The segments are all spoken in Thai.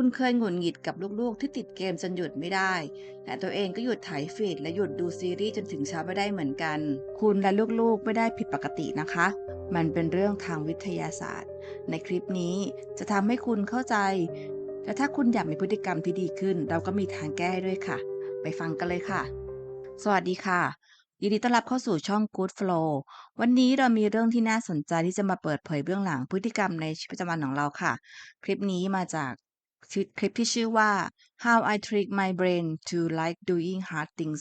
คุณเคยหงุดหงิดกับลูกๆ ที่ติดเกมจนหยุดไม่ได้ แต่ตัวเองก็หยุดไถฟีดและหยุดดูซีรีส์จนถึงเช้าไม่ได้เหมือนกัน คุณและลูกๆไม่ได้ผิดปกตินะคะ มันเป็นเรื่องทางวิทยาศาสตร์ ในคลิปนี้จะทำให้คุณเข้าใจ และถ้าคุณอยากมีพฤติกรรมที่ดีขึ้น เราก็มีทางแก้ให้ด้วยค่ะ ไปฟังกันเลยค่ะ สวัสดีค่ะยินดีต้อนรับเข้าสู่ช่อง Good Flow วันนี้เรามีเรื่องที่น่าสนใจที่จะมาเปิดเผยเบื้องหลังพฤติกรรมในชีวิตประจำวันของเราค่ะ คลิปนี้มาจาก คลิปที่ชื่อว่า How I Trick My Brain to Like Doing Hard Things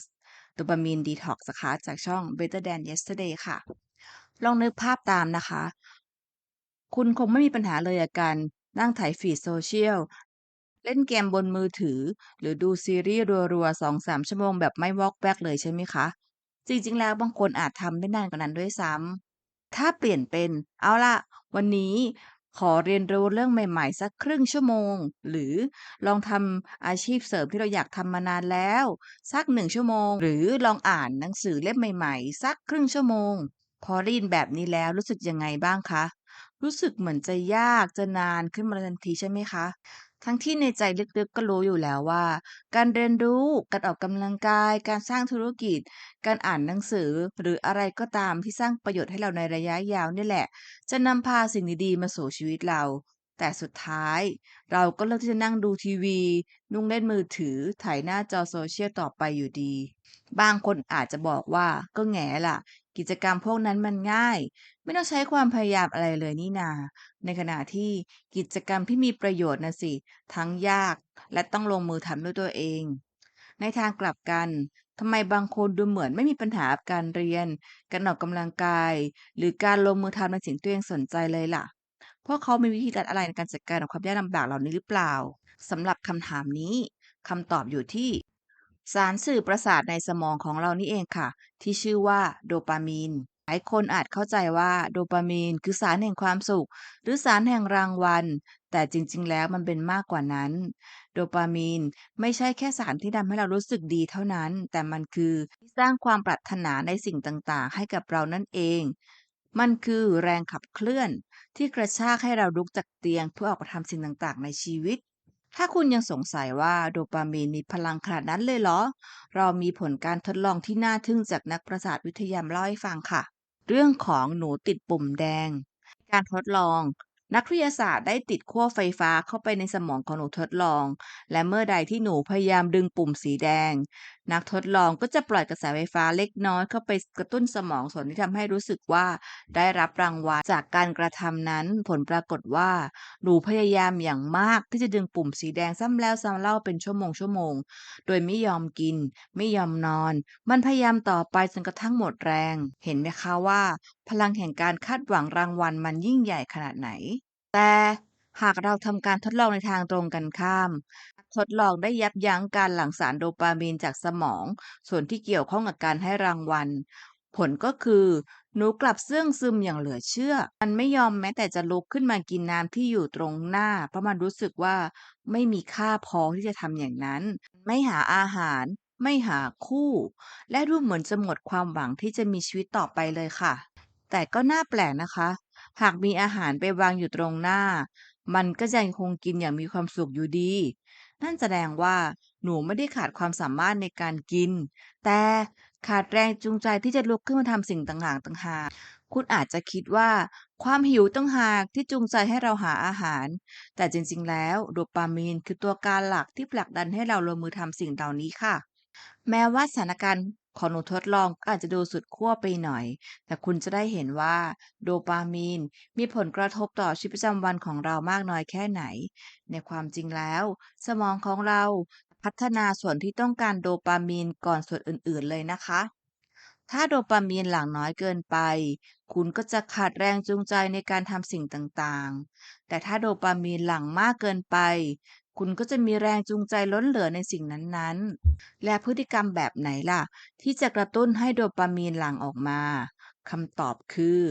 Dopamine Detox นะคะจากช่อง Better Than Yesterday ค่ะ ลองนึกภาพตามนะคะ คุณคงไม่มีปัญหาเลยกับการนั่งไถฟีดโซเชียล เล่นเกมบนมือถือ หรือดูซีรีส์รัวๆ2-3ชั่วโมงแบบไม่วอกแวกเลยใช่ไหมคะ จริงๆแล้วบางคนอาจทำได้นานกว่านั้นด้วยซ้ำถ้าเปลี่ยนเป็น เอาล่ะวันนี้ ขอเรียนรู้เรื่องใหม่ ๆ สักครึ่งชั่วโมง หรือลองทำอาชีพเสริมที่เราอยากทำมานานแล้ว สักหนึ่งชั่วโมง หรือลองอ่านหนังสือเล่มใหม่ ๆ สักครึ่งชั่วโมง พอได้ยินแบบนี้แล้วรู้สึกยังไงบ้างคะ รู้สึกเหมือนจะยากจะนานขึ้นมาทันทีใช่ไหมคะ ทั้งที่ในใจลึกๆก็รู้อยู่แล้วว่า การเรียนรู้ การออกกำลังกาย การสร้างธุรกิจ การอ่านหนังสือ หรืออะไรก็ตามที่สร้างประโยชน์ให้เราในระยะยาวนี่แหละ จะนำพาสิ่งดีๆมาสู่ชีวิตเรา แต่สุดท้าย เราก็เลือกที่จะนั่งดูทีวี นุ่งเล่นมือถือ ถ่ายหน้าจอโซเชียลต่อไปอยู่ดี บางคนอาจจะบอกว่าก็แง่ล่ะ กิจกรรมพวกนั้นมันง่าย ไม่ต้องใช้ความพยายามอะไรเลยนี่นา ในขณะที่กิจกรรมที่มีประโยชน์นะสิ ทั้งยากและต้องลงมือทำด้วยตัวเอง ในทางกลับกันทำไมบางคนดูเหมือนไม่มีปัญหากับการเรียน การออกกำลังกาย หรือการลงมือทำในสิ่งที่ตัวเองสนใจเลยล่ะเพราะเขามีวิธีการอะไรในการจัดการกับความยากลำบากเหล่านี้หรือเปล่าสำหรับคำถามนี้คำตอบอยู่ที่ สารสื่อประสาทในสมองของเรานี่เองค่ะ ที่ชื่อว่าโดปามีนหลายคนอาจเข้าใจว่าโดปามีนคือสารแห่งความสุข หรือสารแห่งรางวัล แต่จริงๆ แล้วมันเป็นมากกว่านั้น โดปามีนไม่ใช่แค่สารที่ทำให้เรารู้สึกดีเท่านั้น แต่มันคือสร้างความปรารถนาในสิ่งต่างๆ ให้กับเรานั่นเอง มันคือแรงขับเคลื่อน ที่กระชากให้เราลุกจากเตียงเพื่อออกมาทำสิ่งต่างๆ ในชีวิต ถ้าคุณยังสงสัยว่าโดปามีนมีพลังขนาดนั้นเลยเหรอ เรามีผลการทดลองที่น่าทึ่งจากนักประสาทวิทยามเล่าให้ฟังค่ะ เรื่องของหนูติดปุ่มแดง การทดลอง นักวิทยาศาสตร์ได้ติดขั้วไฟฟ้าเข้าไปในสมองของหนูทดลอง และเมื่อใดที่หนูพยายามดึงปุ่มสีแดง นักทดลองก็จะปล่อยกระแสไฟฟ้าเล็กน้อยเข้าไปกระตุ้นสมองส่วนที่ทำให้รู้สึกว่าได้รับรางวัลจากการกระทำนั้น ผลปรากฏว่าหนูพยายามอย่างมากที่จะดึงปุ่มสีแดงซ้ำแล้วซ้ำเล่าเป็นชั่วโมงชั่วโมง โดยไม่ยอมกิน ไม่ยอมนอน มันพยายามต่อไปจนกระทั่งหมดแรง เห็นไหมคะว่า พลังแห่งการคาดหวังรางวัลมันยิ่งใหญ่ขนาดไหน แต่ หากเราทำการทดลองในทางตรงกันข้าม ทดลองได้ยับยั้งการหลั่งสารโดปามีนจากสมอง ส่วนที่เกี่ยวข้องกับการให้รางวัล ผลก็คือ หนูกลับเสื่องซึมอย่างเหลือเชื่อ มันไม่ยอมแม้แต่จะลุกขึ้นมากินน้ำที่อยู่ตรงหน้า เพราะมันรู้สึกว่าไม่มีค่าพอที่จะทำอย่างนั้น ไม่หาอาหาร ไม่หาคู่ และดูเหมือนจะหมดความหวังที่จะมีชีวิตต่อไปเลยค่ะ แต่ก็น่าแปลกนะคะหากมีอาหารไปวางอยู่ตรงหน้า มันก็ยังคงกินอย่างมีความสุขอยู่ดี นั่นแสดงว่าหนูไม่ได้ขาดความสามารถในการกิน แต่ขาดแรงจูงใจที่จะลุกขึ้นมาทำสิ่งต่างๆต่างหากคุณอาจจะคิดว่าความหิวต่างหากที่จูงใจให้เราหาอาหาร แต่จริงๆแล้วโดปามีนคือตัวการหลักที่ผลักดันให้เราลงมือทำสิ่งเหล่านี้ค่ะ แม้ว่าสถานการณ์ของหนูทดลองก็อาจจะดูสุดขั้วไปหน่อย แต่คุณจะได้เห็นว่า โดปามีนมีผลกระทบต่อชีวิตประจำวันของเรามากน้อยแค่ไหน ในความจริงแล้ว สมองของเราพัฒนาส่วนที่ต้องการโดปามีนก่อนส่วนอื่นๆเลยนะคะ ถ้าโดปามีนหลั่งน้อยเกินไป คุณก็จะขาดแรงจูงใจในการทำสิ่งต่างๆ แต่ถ้าโดปามีนหลั่งมากเกินไป คุณก็จะมีแรงจูงใจล้นเหลือในสิ่งนั้นๆ และพฤติกรรมแบบไหนล่ะ ที่จะกระตุ้นให้โดปามีนหลั่งออกมาคำตอบคือ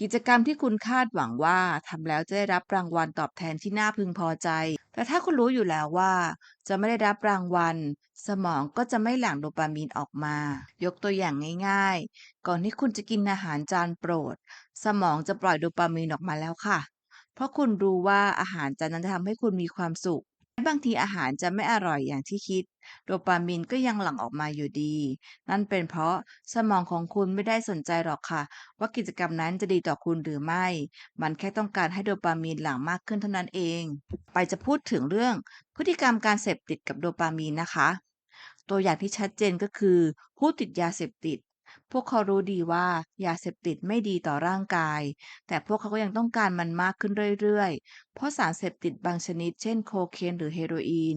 กิจกรรมที่คุณคาดหวังว่าทำแล้วจะได้รับรางวัลตอบแทนที่น่าพึงพอใจ แต่ถ้าคุณรู้อยู่แล้วว่า จะไม่ได้รับรางวัล สมองก็จะไม่หลั่งโดปามีนออกมา ยกตัวอย่างง่ายๆ ก่อนที่คุณจะกินอาหารจานโปรด สมองจะปล่อยโดปามีนออกมาแล้วค่ะ เพราะคุณรู้ว่าอาหารจานนั้นจะทำให้คุณมีความสุข บางทีอาหารจะไม่อร่อยอย่างที่คิด โดปามีนก็ยังหลั่งออกมาอยู่ดี นั่นเป็นเพราะสมองของคุณไม่ได้สนใจหรอกค่ะ ว่ากิจกรรมนั้นจะดีต่อคุณหรือไม่ มันแค่ต้องการให้โดปามีนหลั่งมากขึ้นเท่านั้นเอง ไปจะพูดถึงเรื่องพฤติกรรมการเสพติดกับโดปามีนนะคะ ตัวอย่างที่ชัดเจนก็คือ ผู้ติดยาเสพติด พวกเขารู้ดีว่ายาเสพติดไม่ดีต่อร่างกาย แต่พวกเขาก็ยังต้องการมันมากขึ้นเรื่อยๆ เพราะสารเสพติดบางชนิด เช่นโคเคนหรือเฮโรอีน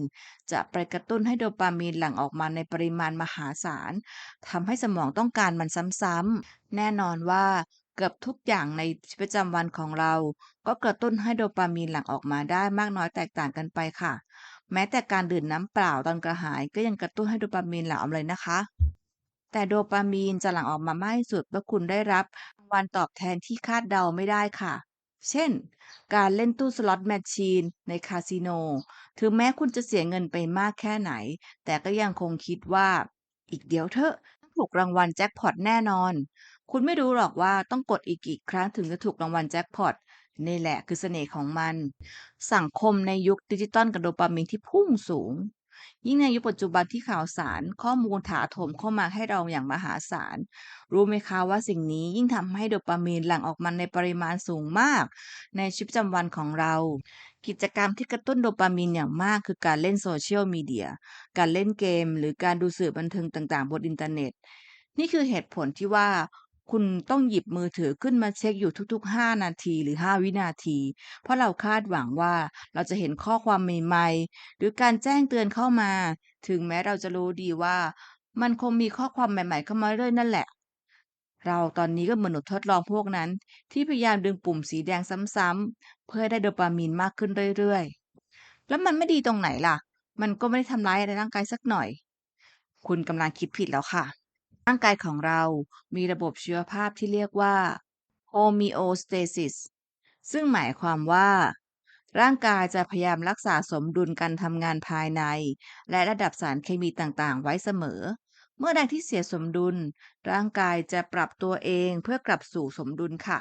จะไปกระตุ้นให้โดปามีนหลั่งออกมาในปริมาณมหาศาลทำให้สมองต้องการมันซ้ำๆ แน่นอนว่าเกือบทุกอย่างในชีวิตประจำวันของเรา ก็กระตุ้นให้โดปามีนหลั่งออกมาได้มากน้อยแตกต่างกันไปค่ะ แม้แต่การดื่มน้ำเปล่าตอนกระหายก็ยังกระตุ้นให้โดปามีนหลั่งออกมาเลยนะคะ แต่โดปามีนจะหลั่งออกมามากที่สุดเมื่อคุณได้รับรางวัลตอบแทนที่คาดเดาไม่ได้ค่ะ เช่น การเล่นตู้สล็อตแมชชีนในคาสิโน ถึงแม้คุณจะเสียเงินไปมากแค่ไหน แต่ก็ยังคงคิดว่า อีกเดี๋ยวเถอะต้องถูกรางวัลแจ็คพอตแน่นอน คุณไม่รู้หรอกว่าต้องกดอีกกี่ครั้งถึงจะถูกรางวัลแจ็คพอตนี่แหละคือเสน่ห์ของมัน สังคมในยุคดิจิตอลกับโดปามีนที่พุ่งสูง ยิ่งในยุคปัจจุบันที่ข่าวสารข้อมูลถาโถมเข้ามาให้เราอย่างมหาศาล รู้ไหมคะว่าสิ่งนี้ยิ่งทำให้โดปามีนหลั่งออกมาในปริมาณสูงมาก ในชีวิตประจำวันของเรา กิจกรรมที่กระตุ้นโดปามีนอย่างมากคือการเล่นโซเชียลมีเดีย การเล่นเกม หรือการดูสื่อบันเทิงต่างๆ บนอินเทอร์เน็ต นี่คือเหตุผลที่ว่า คุณต้องหยิบมือถือขึ้นมาเช็คอยู่ทุก ๆ 5 นาทีหรือ 5 วินาที เพราะเราคาดหวังว่าเราจะเห็นข้อความใหม่ๆ หรือการแจ้งเตือนเข้ามา ถึงแม้เราจะรู้ดีว่า มันคงมีข้อความใหม่ๆ เข้ามาเรื่อยๆนั่นแหละ เราตอนนี้ก็เหมือนหนูทดลองพวกนั้น ที่พยายามดึงปุ่มสีแดงซ้ำๆเพื่อให้ได้โดปามีนมากขึ้นเรื่อยๆ แล้วมันไม่ดีตรงไหนล่ะ มันก็ไม่ได้ทำร้ายอะไรร่างกายสักหน่อย คุณกำลังคิดผิดแล้วค่ะ ร่างกายของเรามีระบบชีวภาพที่เรียกว่า homeostasis ซึ่งหมายความว่า ร่างกายจะพยายามรักษาสมดุลการทำงานภายใน และระดับสารเคมีต่างๆ ไว้เสมอ เมื่อใดที่เสียสมดุล ร่างกายจะปรับตัวเองเพื่อกลับสู่สมดุลค่ะ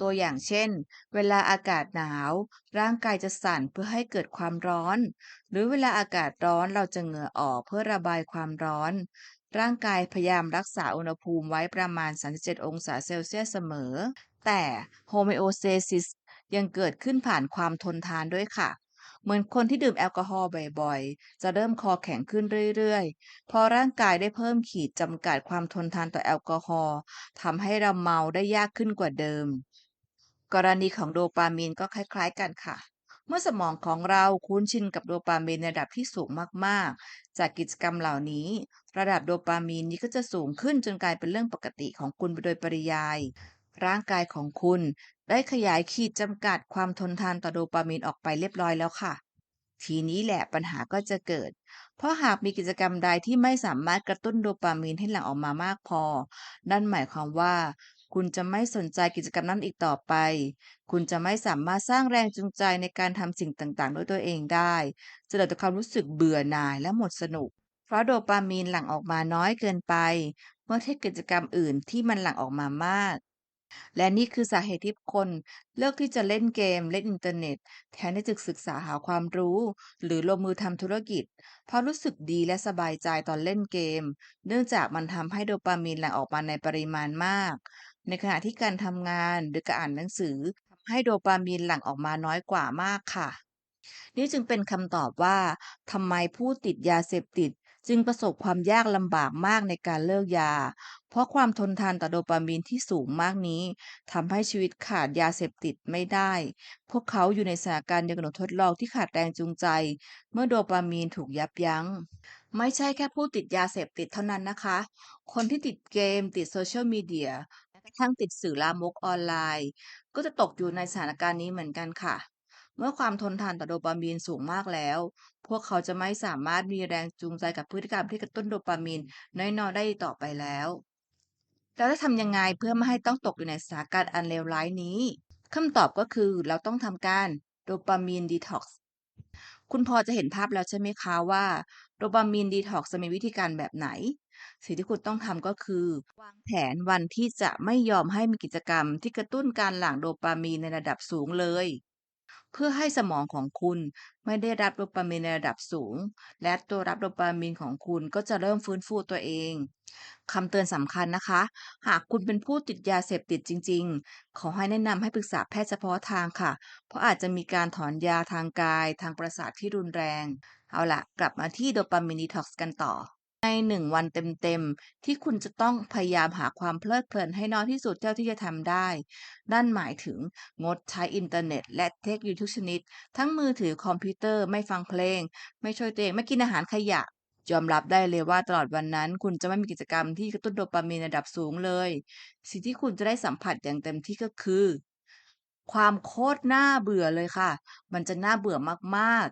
ตัวอย่างเช่น เวลาอากาศหนาว ร่างกายจะสั่นเพื่อให้เกิดความร้อน หรือเวลาอากาศร้อนเราจะเหงื่อออกเพื่อระบายความร้อน ร่างกายพยายามรักษาอุณหภูมิไว้ประมาณ 37 องศาเซลเซียสเสมอ แต่โฮเมโอเตซิสยังเกิดขึ้นผ่านความทนทานด้วยค่ะ เหมือนคนที่ดื่มแอลกอฮอล์บ่อยๆ จะเริ่มคอแข็งขึ้นเรื่อยๆ พอร่างกายได้เพิ่มขีดจำกัดความทนทานต่อแอลกอฮอล์ทำให้เราเมาได้ยากขึ้นกว่าเดิม กรณีของโดปามีนก็คล้ายๆกันค่ะ เมื่อสมองของเราคุ้นชินกับโดปามีนในระดับที่สูงมากๆ จากกิจกรรมเหล่านี้ ระดับโดปามีนนี้ก็จะสูงขึ้นจนกลายเป็นเรื่องปกติของคุณไปโดยปริยาย ร่างกายของคุณ ได้ขยายขีดจำกัดความทนทานต่อโดปามีนออกไปเรียบร้อยแล้วค่ะ ทีนี้แหละปัญหาก็จะเกิด เพราะหากมีกิจกรรมใดที่ไม่สามารถกระตุ้นโดปามีนให้หลั่งออกมามากพอ นั่นหมายความว่า คุณจะไม่สนใจกิจกรรมนั้นอีกต่อไป คุณจะไม่สามารถสร้างแรงจูงใจในการทำสิ่งต่างๆ ด้วยตัวเองได้จะเหลือแต่ความรู้สึกเบื่อหน่ายและหมดสนุก เพราะโดปามีนหลั่งออกมาน้อยเกินไป เมื่อเทียบกิจกรรมอื่นที่มันหลั่งออกมามาก และนี่คือสาเหตุที่คน เลือกที่จะเล่นเกมเล่นอินเทอร์เน็ต แทนที่จะศึกษาหาความรู้ หรือลงมือทำธุรกิจ เพราะรู้สึกดีและสบายใจตอนเล่นเกม เนื่องจากมันทำให้โดปามีนหลั่งออกมาในปริมาณมาก ในขณะที่การทำงานหรือการอ่านหนังสือทำให้โดปามีนหลั่งออกมาน้อยกว่ามากค่ะ นี่จึงเป็นคำตอบว่าทำไมผู้ติดยาเสพติดจึงประสบความยากลำบากมากในการเลิกยา เพราะความทนทานต่อโดปามีนที่สูงมากนี้ทำให้ชีวิตขาดยาเสพติดไม่ได้ พวกเขาอยู่ในสถานการณ์เดียวกับหนทดลองที่ขาดแรงจูงใจ เมื่อโดปามีนถูกยับยั้ง ไม่ใช่แค่ผู้ติดยาเสพติดเท่านั้นนะคะ คนที่ติดเกมติดโซเชียลมีเดีย กระทั่งติดสื่อลามกออนไลน์ ก็จะตกอยู่ในสถานการณ์นี้เหมือนกันค่ะ เมื่อความทนทานต่อโดปามีนสูงมากแล้ว พวกเขาจะไม่สามารถมีแรงจูงใจกับพฤติกรรมที่กระตุ้นโดปามีนน้อยๆได้ต่อไปแล้วแล้วจะทำยังไงเพื่อไม่ให้ต้องตกอยู่ในสถานการณ์อันเลวร้ายนี้คำตอบก็คือเราต้องทำการโดปามีนดีท็อกซ์คุณพอจะเห็นภาพแล้วใช่ไหมคะว่า โดปามีนดีท็อกซ์มีวิธีการแบบไหน สิ่งที่คุณต้องทำก็คือ วางแผนวันที่จะไม่ยอมให้มีกิจกรรมที่กระตุ้นการหลั่งโดปามีนในระดับสูงเลย เพื่อให้สมองของคุณไม่ได้รับโดปามีนในระดับสูง และตัวรับโดปามีนของคุณก็จะเริ่มฟื้นฟูตัวเองคำเตือนสำคัญนะคะ หากคุณเป็นผู้ติดยาเสพติดจริง ๆ ขอให้แนะนำให้ปรึกษาแพทย์เฉพาะทางค่ะ เพราะอาจจะมีการถอนยาทางกาย ทางประสาทที่รุนแรง เอาละกลับมาที่โดปามีนดีท็อกซ์กันต่อ ในหนึ่งวันเต็มๆ ที่คุณจะต้องพยายามหาความเพลิดเพลินให้น้อยที่สุดเท่าที่จะทำได้ นั่นหมายถึงงดใช้อินเทอร์เน็ต และเทคโนโลยีทุกชนิด ทั้งมือถือคอมพิวเตอร์ไม่ฟังเพลง ไม่ช่วยตัวเองไม่กินอาหารขยะยอมรับได้เลยว่าตลอดวันนั้น คุณจะไม่มีกิจกรรมที่กระตุ้นโดปามีนระดับสูงเลย สิ่งที่คุณจะได้สัมผัสอย่างเต็มที่ก็คือ ความโคตรน่าเบื่อเลยค่ะ มันจะน่าเบื่อมาก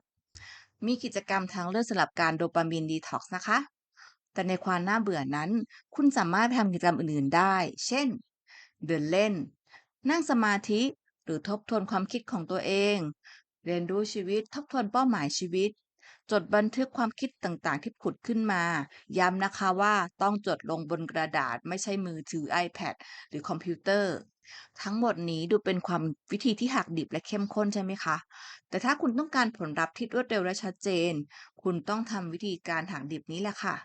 มีกิจกรรมทางเลือกสำหรับการโดปามีนดีท็อกซ์นะคะ แต่ในความน่าเบื่อนั้น คุณสามารถทำกิจกรรมอื่นๆได้ เช่น เดินเล่น นั่งสมาธิ หรือทบทวนความคิดของตัวเอง เรียนรู้ชีวิต ทบทวนเป้าหมายชีวิต จดบันทึกความคิดต่างๆ ที่ผุดขึ้นมา ย้ำนะคะว่าต้องจดลงบนกระดาษไม่ใช่มือถือ iPad หรือคอมพิวเตอร์ ทั้งหมดนี้ดูเป็นความวิธีที่หักดิบและเข้มข้นใช่ไหมคะ แต่ถ้าคุณต้องการผลลัพธ์ที่รวดเร็วและชัดเจน คุณต้องทำวิธีการหักดิบนี้แหละค่ะ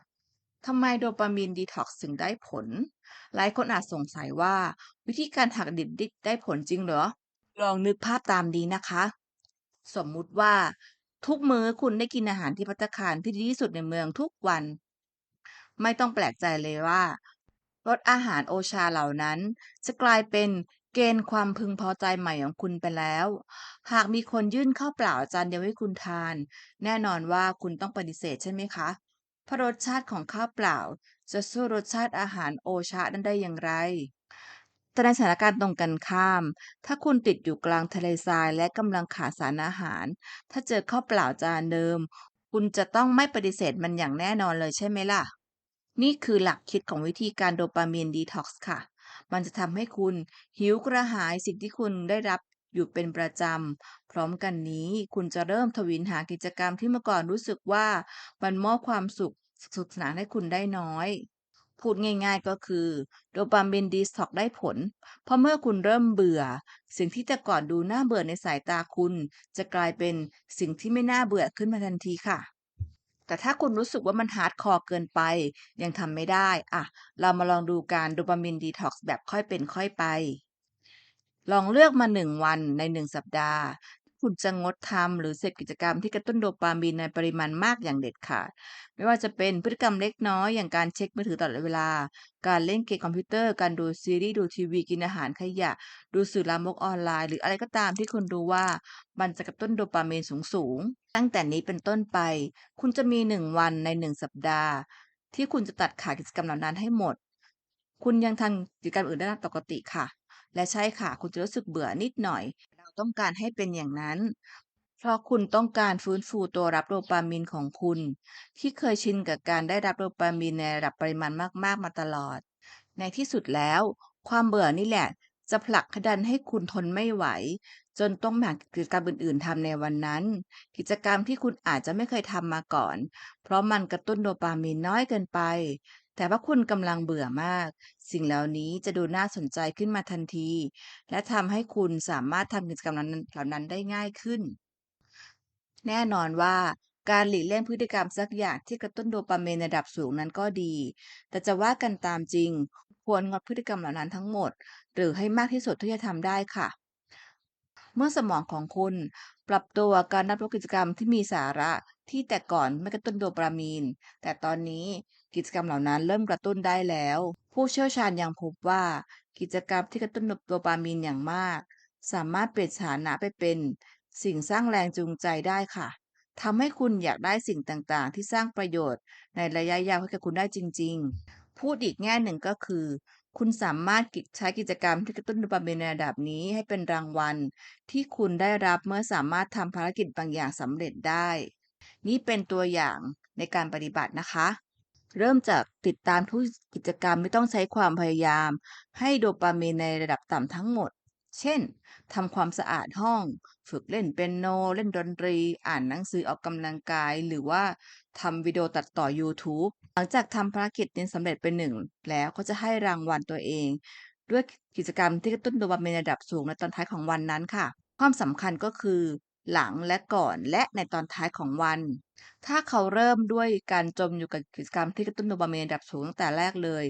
ทำไมโดปามีนดีท็อกซ์ถึงได้ผล หลายคนอาจสงสัยว่า วิธีการหักดิบได้ได้ผลจริงเหรอ ลองนึกภาพตามนี้นะคะ สมมุติว่า ทุกมื้อคุณได้กินอาหารที่ภัตตาคารที่ดีที่สุดในเมืองทุกวัน ไม่ต้องแปลกใจเลยว่า รสอาหารโอชาเหล่านั้น จะกลายเป็นเกณฑ์ความพึงพอใจใหม่ของคุณไปแล้ว หากมีคนยื่นข้าวเปล่าจานเดียวให้คุณทาน แน่นอนว่าคุณต้องปฏิเสธใช่ไหมคะ เพราะรสชาติของข้าวเปล่า จะสู้รสชาติอาหารโอชานั้นได้อย่างไร แต่ในสถานการณ์ตรงกันข้าม ถ้าคุณติดอยู่กลางทะเลทรายและกำลังขาดสารอาหาร ถ้าเจอข้าวเปล่าจานเดิม คุณจะต้องไม่ปฏิเสธมันอย่างแน่นอนเลยใช่ไหมล่ะ นี่คือหลักคิดของวิธีการโดปามีนดีท็อกซ์ค่ะ มันจะทำให้คุณหิวกระหายสิ่งที่คุณได้รับอยู่เป็นประจำ พร้อมกันนี้คุณจะเริ่มทวินหากิจกรรมที่เมื่อก่อนรู้สึกว่ามันมอบความสุขสนุกสนานให้คุณได้น้อย พูดง่ายๆก็คือโดปามีนดีท็อกได้ผล เพราะเมื่อคุณเริ่มเบื่อ สิ่งที่แต่ก่อนดูน่าเบื่อในสายตาคุณ จะกลายเป็นสิ่งที่ไม่น่าเบื่อขึ้นมาทันทีค่ะ แต่ถ้าคุณรู้สึกว่ามันฮาร์ดคอร์เกินไป ยังทำไม่ได้อะเรามาลองดูการโดปามินดีท็อกซ์แบบค่อยเป็นค่อยไป ลองเลือกมา 1 วันใน 1 สัปดาห์ คุณจะงดทำหรือเสพกิจกรรมที่กระตุ้นโดปามีนในปริมาณมากอย่างเด็ดขาด ไม่ว่าจะเป็นพฤติกรรมเล็กน้อยอย่างการเช็คมือถือตลอดเวลา การเล่นเกมคอมพิวเตอร์ การดูซีรีส์ดูทีวีกินอาหารขยะ ดูสื่อลามกออนไลน์ หรืออะไรก็ตามที่คุณรู้ว่ามันจะกระตุ้นโดปามีนสูงๆตั้งแต่นี้เป็นต้นไป คุณจะมี1วันใน1สัปดาห์ ที่คุณจะตัดขาดกิจกรรมเหล่านั้นให้หมด คุณยังทำกิจกรรมอื่นได้ตามปกติค่ะและใช่ค่ะ คุณจะรู้สึกเบื่อนิดหน่อย ต้องการให้เป็นอย่างนั้น เพราะคุณต้องการฟื้นฟูตัวรับโดปามีนของคุณ ที่เคยชินกับการได้รับโดปามีนในระดับปริมาณมาก ๆ มาตลอด ในที่สุดแล้ว ความเบื่อนี่แหละ จะผลักดันให้คุณทนไม่ไหว จนต้องหากิจกรรมอื่น ๆทำในวันนั้น กิจกรรมที่คุณอาจจะไม่เคยทำมาก่อน เพราะมันกระตุ้นโดปามีนน้อยเกินไป แต่ว่าคุณกำลังเบื่อมาก สิ่งเหล่านี้จะดูน่าสนใจขึ้นมาทันที และทำให้คุณสามารถทำกิจกรรมนั้นเหล่านั้นได้ง่ายขึ้น แน่นอนว่าการหลีกเลี่ยงพฤติกรรมสักอย่างที่กระตุ้นโดปามีนในระดับสูงนั้นก็ดี แต่จะว่ากันตามจริง ควรงดพฤติกรรมเหล่านั้นทั้งหมด หรือให้มากที่สุดที่จะทำได้ค่ะ เมื่อสมองของคุณปรับตัวการรับรู้กิจกรรมที่มีสาระที่แต่ก่อนไม่กระตุ้นโดปามีน แต่ตอนนี้ กิจกรรมเหล่านั้นเริ่มกระตุ้นได้แล้ว ผู้เชี่ยวชาญยังพบว่า กิจกรรมที่กระตุ้นโดปามีนอย่างมาก สามารถเปลี่ยนสถานะไปเป็น สิ่งสร้างแรงจูงใจได้ค่ะทำให้คุณอยากได้สิ่งต่างๆ ที่สร้างประโยชน์ ในระยะยาวให้กับคุณได้จริง ๆ พูดอีกแง่หนึ่งก็คือ คุณสามารถใช้กิจกรรมที่กระตุ้นโดปามีนในระดับนี้ให้เป็นรางวัล ที่คุณได้รับเมื่อสามารถทำภารกิจบางอย่างสำเร็จได้ นี่เป็นตัวอย่างในการปฏิบัตินะคะ เริ่มจากติดตามทุกกิจกรรมไม่ต้องใช้ความพยายาม ให้โดปามีนในระดับต่ำทั้งหมด เช่นทำความสะอาดห้อง ฝึกเล่นเปียโน เล่นดนตรี อ่านหนังสือออกกำลังกาย หรือว่าทำวิดีโอตัดต่อ YouTube หลังจากทำภารกิจนี้สำเร็จเป็นหนึ่ง แล้วก็จะให้รางวัลตัวเอง ด้วยกิจกรรมที่กระตุ้นโดปามีนในระดับสูงในตอนท้ายของวันนั้นค่ะ ความสำคัญก็คือ หลังและก่อนและในตอนท้ายของวัน ถ้าเขาเริ่มด้วยการจมอยู่กับกิจกรรมที่กระตุ้นโดปามีนระดับสูงตั้งแต่แรกเลย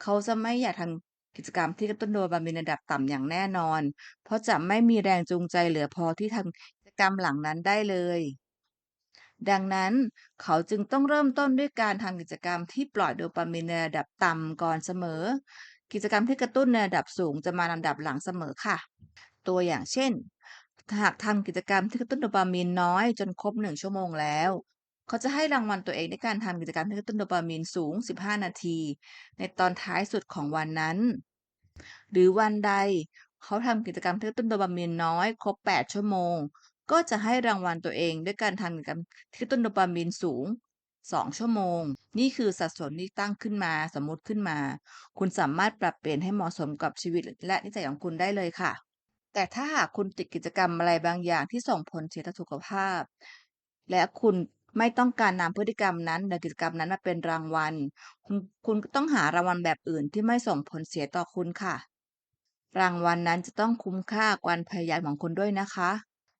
เขาจะไม่อยากทำกิจกรรมที่กระตุ้นโดปามีนระดับต่ำอย่างแน่นอน เพราะจะไม่มีแรงจูงใจเหลือพอที่ทำกิจกรรมหลังนั้นได้เลย ดังนั้นเขาจึงต้องเริ่มต้นด้วยการทำกิจกรรมที่ปล่อยโดปามีนในระดับต่ำก่อนเสมอ กิจกรรมที่กระตุ้นในระดับสูงจะมาลำดับหลังเสมอค่ะ ตัวอย่างเช่น หากทำกิจกรรมที่กระตุ้นโดปามีนน้อยจนครบหนึ่งชั่วโมงแล้ว เขาจะให้รางวัลตัวเองด้วยการทำกิจกรรมที่กระตุ้นโดปามีนสูง 15 นาที ในตอนท้ายสุดของวันนั้น หรือวันใดเขาทำกิจกรรมที่กระตุ้นโดปามีนน้อยครบ 8 ชั่วโมง ก็จะให้รางวัลตัวเองด้วยการทำกิจกรรมที่กระตุ้นโดปามีนสูง 2 ชั่วโมง นี่คือสัดส่วนที่ตั้งขึ้นมาสมมติขึ้นมา คุณสามารถปรับเปลี่ยนให้เหมาะสมกับชีวิตและนิสัยของคุณได้เลยค่ะ แต่ถ้าหากคุณติดกิจกรรมอะไรบางอย่างที่ส่งผลเสียต่อสุขภาพ และคุณไม่ต้องการนำพฤติกรรมนั้นหรือกิจกรรมนั้นมาเป็นรางวัล คุณคุณต้องหารางวัลแบบอื่นที่ไม่ส่งผลเสียต่อคุณค่ะ รางวัลนั้นจะต้องคุ้มค่ากับกาพยายามของคุณด้วยนะคะ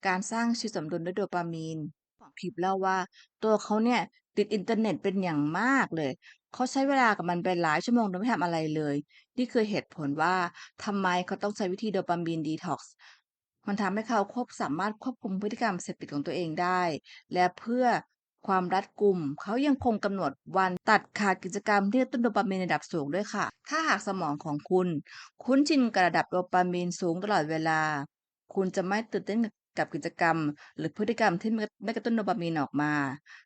การสร้างชีวิตสมดุลด้วยโดปามีนของคลิปเล่าว่า ตัวเขาเนี่ยติดอินเทอร์เน็ตเป็นอย่างมากเลย เขาใช้เวลากับมันไปหลายชั่วโมงโดยไม่ทำอะไรเลย นี่คือเหตุผลว่าทำไมเขาต้องใช้วิธีโดปามีนดีท็อกซ์ มันทำให้เขาควบสามารถควบคุมพฤติกรรมเสพติดของตัวเองได้ และเพื่อความรัดกุม เขายังคงกำหนดวันตัดขาดกิจกรรมที่กระตุ้นโดปามีนในระดับสูงด้วยค่ะ ถ้าหากสมองของคุณ คุ้นชินกับระดับโดปามีนสูงตลอดเวลา คุณจะไม่ตื่นเต้นกับ กิจกรรม หรือพฤติกรรมที่ไม่กระตุ้นโดปามีนออกมา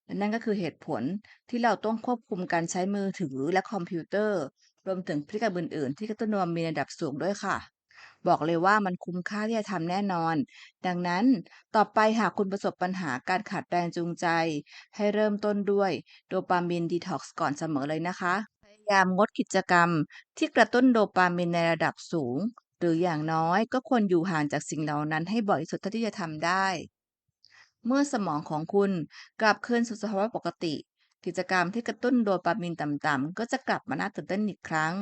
และนั่นก็คือเหตุผลที่เราต้องควบคุมการใช้มือถือและคอมพิวเตอร์ รวมถึงพฤติกรรมอื่นๆ ที่กระตุ้นโดปามีนในระดับสูงด้วยค่ะ บอกเลยว่ามันคุ้มค่าที่จะทำแน่นอน ดังนั้นต่อไปหากคุณประสบปัญหาการขาดแรงจูงใจ ให้เริ่มต้นด้วยโดปามีนดีท็อกซ์ก่อนเสมอเลยนะคะพยายามงดกิจกรรมที่กระตุ้นโดปามีนในระดับสูง รืออย่างน้อยก็ควรอยู่ห่างจากสิ่งเหล่านั้นให้บ่อยสุดเท่าที่จะทำได้ เมื่อสมองของคุณกลับคืนสู่สภาวะปกติ กิจกรรมที่กระตุ้นโดปามีนต่ำๆก็จะกลับมาน่าตื่นเต้นอีกครั้ง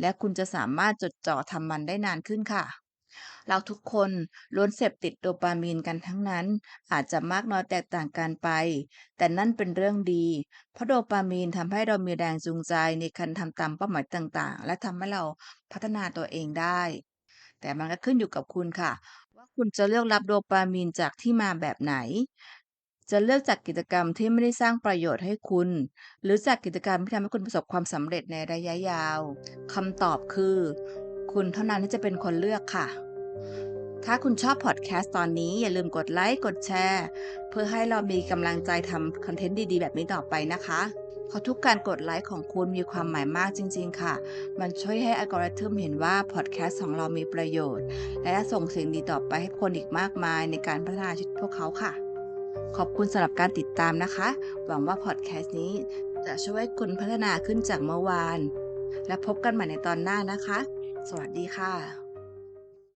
และคุณจะสามารถจดจ่อทำมันได้นานขึ้นค่ะ เราทุกคนล้วนเสพติดโดปามีนกันทั้งนั้น อาจจะมากน้อยแตกต่างกันไป แต่นั่นเป็นเรื่องดี เพราะโดปามีนทำให้เรามีแรงจูงใจในการทำตามเป้าหมายต่างๆ และทำให้เราพัฒนาตัวเองได้ แต่มันก็ขึ้นอยู่กับคุณค่ะ ว่าคุณจะเลือกรับโดปามีนจากที่มาแบบไหน จะเลือกจากกิจกรรมที่ไม่ได้สร้างประโยชน์ให้คุณ หรือจากกิจกรรมที่ทำให้คุณประสบความสำเร็จในระยะยาวคำตอบคือ คุณเท่านั้นที่จะเป็นคนเลือกค่ะถ้าคุณชอบพอดแคสต์ตอนนี้อย่าลืมกดไลค์ กดแชร์ เพื่อให้เรามีกำลังใจทำคอนเทนต์ดี ๆ แบบนี้ต่อไปนะคะ เพราะทุกการกดไลค์ของคุณมีความหมายมากจริง ๆ ค่ะ มันช่วยให้อัลกอริทึมเห็นว่าพอดแคสต์ของเรามีประโยชน์ และส่งสิ่งดีต่อไปให้คนอีกมากมายในการพัฒนาชีวิตพวกเขาค่ะ ขอบคุณสำหรับการติดตามนะคะ หวังว่าพอดแคสต์นี้จะช่วยคุณพัฒนาขึ้นจากเมื่อวาน และพบกันใหม่ในตอนหน้านะคะ สวัสดีค่ะ